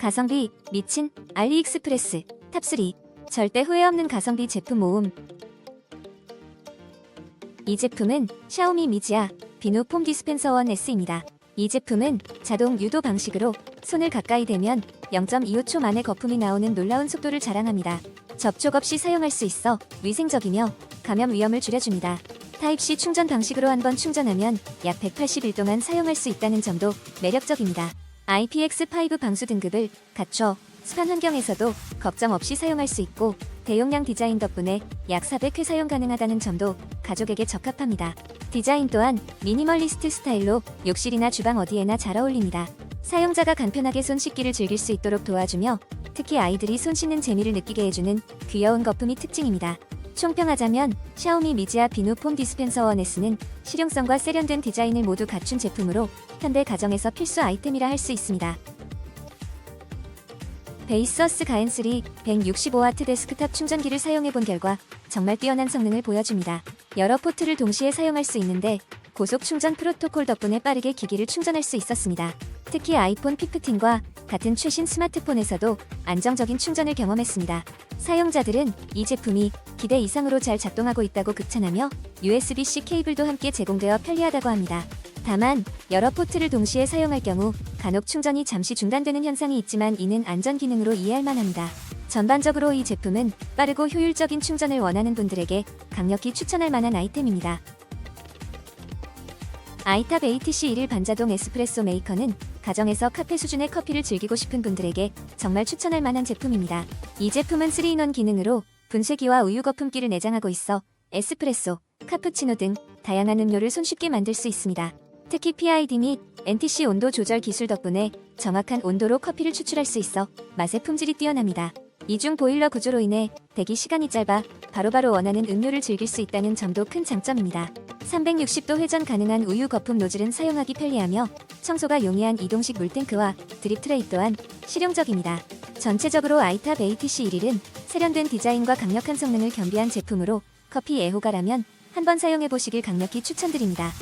가성비, 미친, 알리익스프레스, 탑3. 절대 후회 없는 가성비 제품 모음. 이 제품은 샤오미 미지아 비누 폼 디스펜서 1S입니다. 이 제품은 자동 유도 방식으로 손을 가까이 대면 0.25초 만에 거품이 나오는 놀라운 속도를 자랑합니다. 접촉 없이 사용할 수 있어 위생적이며 감염 위험을 줄여줍니다. 타입C 충전 방식으로 한 번 충전하면 약 180일 동안 사용할 수 있다는 점도 매력적입니다. IPX5 방수 등급을 갖춰 습한 환경에서도 걱정 없이 사용할 수 있고 대용량 디자인 덕분에 약 400회 사용 가능하다는 점도 가족에게 적합합니다. 디자인 또한 미니멀리스트 스타일로 욕실이나 주방 어디에나 잘 어울립니다. 사용자가 간편하게 손 씻기를 즐길 수 있도록 도와주며 특히 아이들이 손 씻는 재미를 느끼게 해주는 귀여운 거품이 특징입니다. 총평하자면 샤오미 미지아 비누 폼 디스펜서 1S는 실용성과 세련된 디자인을 모두 갖춘 제품으로 현대 가정에서 필수 아이템이라 할 수 있습니다. 베이서스 가엔3 165W 데스크탑 충전기를 사용해 본 결과 정말 뛰어난 성능을 보여줍니다. 여러 포트를 동시에 사용할 수 있는데 고속 충전 프로토콜 덕분에 빠르게 기기를 충전할 수 있었습니다. 특히 아이폰 15과 같은 최신 스마트폰에서도 안정적인 충전을 경험했습니다. 사용자들은 이 제품이 기대 이상으로 잘 작동하고 있다고 극찬하며 USB-C 케이블도 함께 제공되어 편리하다고 합니다. 다만 여러 포트를 동시에 사용할 경우 간혹 충전이 잠시 중단되는 현상이 있지만 이는 안전 기능으로 이해할 만합니다. 전반적으로 이 제품은 빠르고 효율적인 충전을 원하는 분들에게 강력히 추천할 만한 아이템입니다. 아이탑 ATC1일 반자동 에스프레소 메이커는 가정에서 카페 수준의 커피를 즐기고 싶은 분들에게 정말 추천할 만한 제품입니다. 이 제품은 3인원 기능으로 분쇄기와 우유 거품기를 내장하고 있어 에스프레소, 카푸치노 등 다양한 음료를 손쉽게 만들 수 있습니다. 특히 PID 및 NTC 온도 조절 기술 덕분에 정확한 온도로 커피를 추출할 수 있어 맛의 품질이 뛰어납니다. 이중 보일러 구조로 인해 대기 시간이 짧아 바로바로 원하는 음료를 즐길 수 있다는 점도 큰 장점입니다. 360도 회전 가능한 우유 거품 노즐은 사용하기 편리하며 청소가 용이한 이동식 물탱크와 드립 트레이 또한 실용적입니다. 전체적으로 아이탑 ATC11은 세련된 디자인과 강력한 성능을 겸비한 제품으로 커피 애호가라면 한번 사용해 보시길 강력히 추천드립니다.